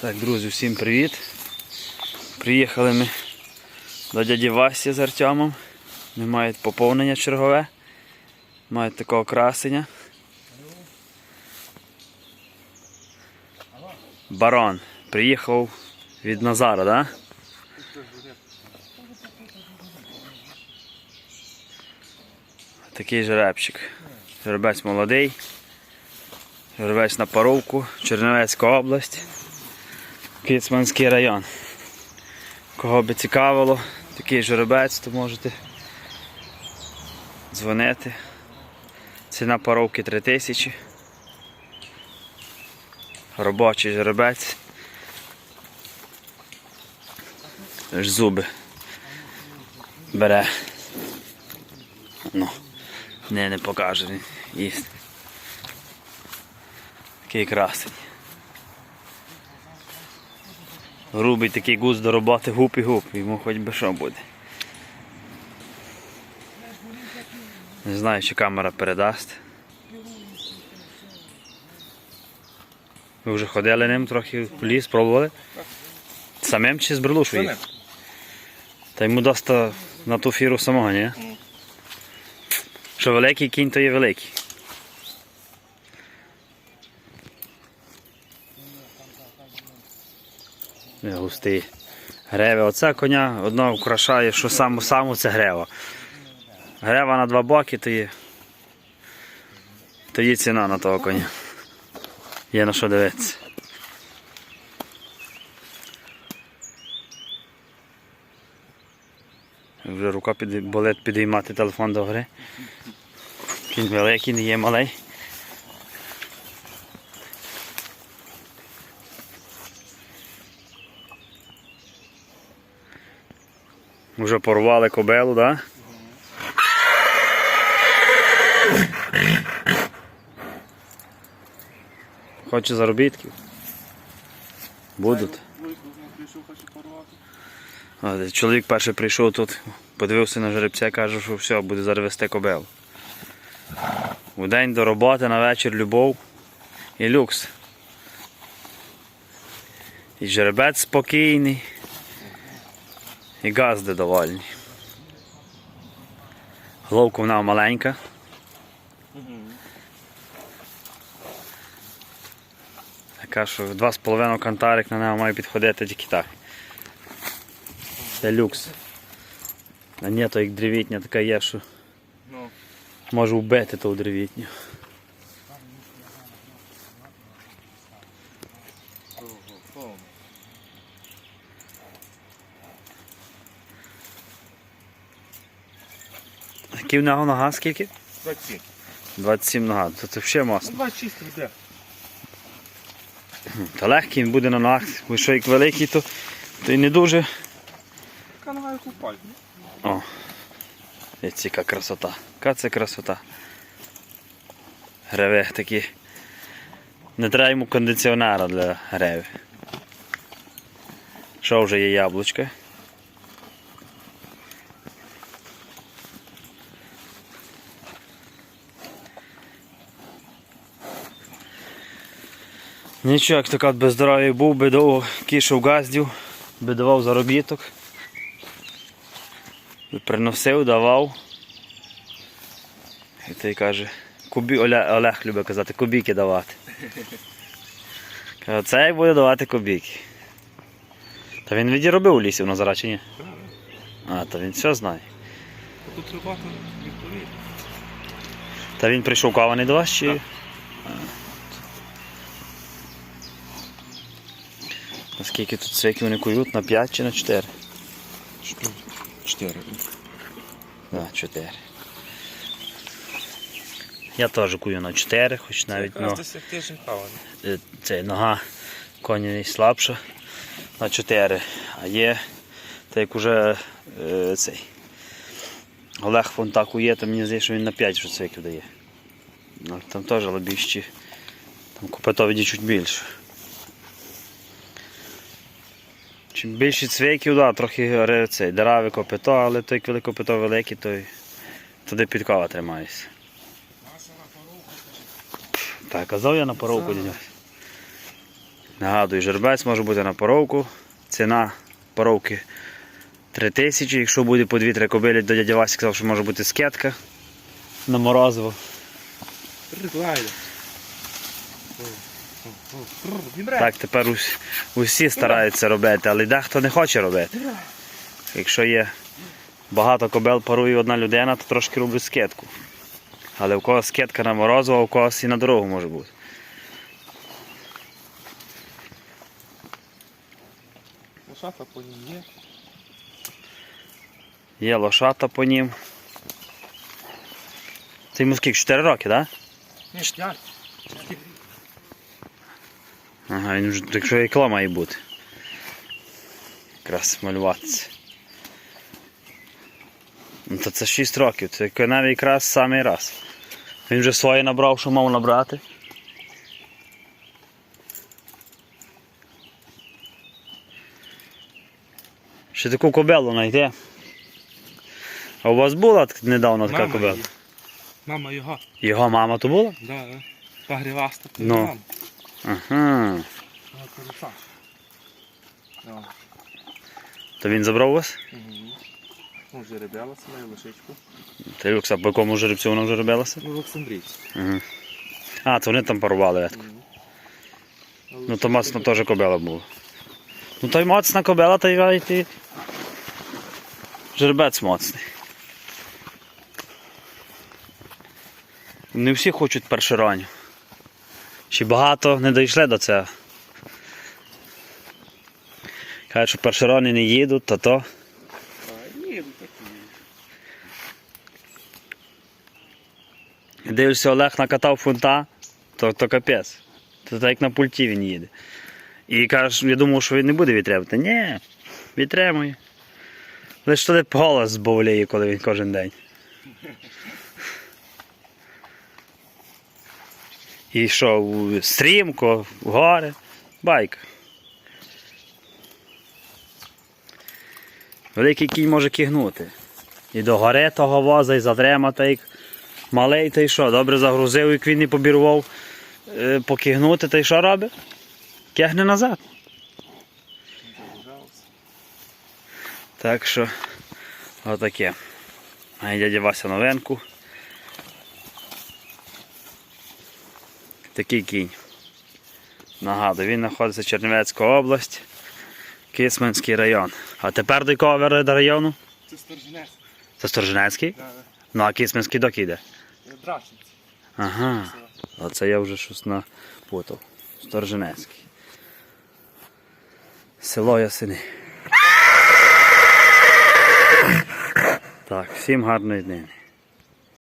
Так, друзі, всім привіт. Приїхали ми до дяді Васі з Артемом. Вони мають поповнення чергове. Мають такого красення. Барон. Приїхав від Назара, так? Такий жеребчик. Жеребець молодий. Жеребець на паровку, Чернівецька область. Кіцманський район. Кого би цікавило, такий жеребець, то можете дзвонити. Ціна паровки 3000. Робочий жеребець. Аж зуби бере. Ну, не, не покаже він їсть. Такий красень. Грубий такий гуз до роботи гуп і гуп, йому хоч би що буде. Не знаю, чи камера передасть. Ви вже ходили ним трохи в ліс, пробували? Самим чи з брелушою? Самим. Та йому доста на ту фіру самого, ні? Що великий кінь, то є великий. Не густий. Грева. Оце коня одного вкрашає, що саму саму це грева. Грева на два боки, то є. То є ціна на того коня. Є на що дивитися. Вже рука під, болить підіймати телефон до гри. Кінь великий, не є малий. Вже порвали кобелу, так? Да? Хоче заробітків? Будуть. А, Чоловік перший прийшов тут, подивився на жеребця, каже, що все, буде зараз вести кобелу. У день до роботи, на вечір любов і люкс. І жеребець спокійний, і газди довольні. Головка вона маленька. Така, що два з половиною кантарик на нього має підходити тільки так. Це люкс. А ні, то як древітня така є, що Ну, може вбити ту древітню. Які в нього нога скільки? 27. 27 нога, то це взагалі масло. 26 йде. Та легкий він буде на ногах, бо що як великий, то, то й не дуже. Така нога як у. О, дивіться, яка красота. Яка це красота. Греви такі. Не треба йому кондиціонера для греви. Що вже є яблучка? Нічого, як так без здоров'я був, би довго кішав газдів, би давав заробіток. Приносив, давав. І той каже, кубі... Олег, Олег любить казати, кубіки давати. Каже, цей буде давати кубіки. Та він відіробив у лісі в Назара чи ні? А, то він все знає. Тут робота відповідь. Та він прийшов каваний до вас чи? Так. А. Наскільки тут свики вони кують? На 5 чи на 4? 4. Так, 4. Я теж кую на 4, хоч навіть ну, е, це нога коні слабша на 4. А є, так як уже е, цей Олег Фонтаку є, то мені здається, що він на 5 вже цвиків дає. Ну, Там теж лабіщі. Там купетовіді чуть більше. Чим більше цвейків, да, трохи цей, дераве копито, але той, коли копито велике, то туди підкова тримається. Так, казав я на поровку дядя. Нагадую, жеребець може бути на поровку. Ціна поровки 3 тисячі. Якщо буде по 2-3 кобилі, до дядя Васі сказав, що може бути скетка на морозиво. Приглайда. Так тепер усі стараються робити, але дехто не хоче робити. Якщо є багато кобел парує одна людина, то трошки роблять скетку. Але у когось скетка на морозиво, а у когось і на дорогу може бути. Лошата по ним є. Є лошата по нім. Це йому скільки? 4 роки, так? Да? Ні, п'ять. Ага, він вже, якщо і кла має бути. Якраз малюватися. Ну то це 6 років, це коневі якраз самий раз. Він вже своє набрав, що мав набрати. Ще таку кобелу знайти. А у вас була так- недавно така Мама кобела? її. Мама його. Його мама то була? Да, да. Погріваста. Ну. Ага. То він забрав вас? Угу. Ну, жеребялася мою лишичку. Ти Люкса, по якому жеребцю вона вже робилася? Ну, в Олександрійці. Угу. А, то вони там порвали. ветку. Ну то моцна теж кобела була. Ну то й моцна кобела, та й й ти. Жеребець моцний. Не всі хочуть першероню. Ще багато не дійшли до цього. Кажуть, що першероні не їдуть, то то. Дивишся, Олег накатав фунта, то, то капець. То так як на пульті він їде. І кажеш, я думав, що він не буде вітряти. Ні, вітремує. Лише туди голос збовляє, коли він кожен день. І що, стрімко, в гори, байка. Великий кінь може кігнути. І до гори того воза, і затримати, як малий, та й що, добре загрузив, як він не побірвав е, покигнути, та й що робить? Кягне назад. Так що, отаке. А дядя Вася новинку. Такий кінь. Нагадую, він знаходиться Чернівецька область, Кисменський район. А тепер до якого ви району? Це сторженець. Це Сторженецький? Да, Ну а Кисменський доки йде? да. Драчниці. Ага. Оце я вже щось напутав. Сторженецький. Село Ясини. Так, всім гарної дні.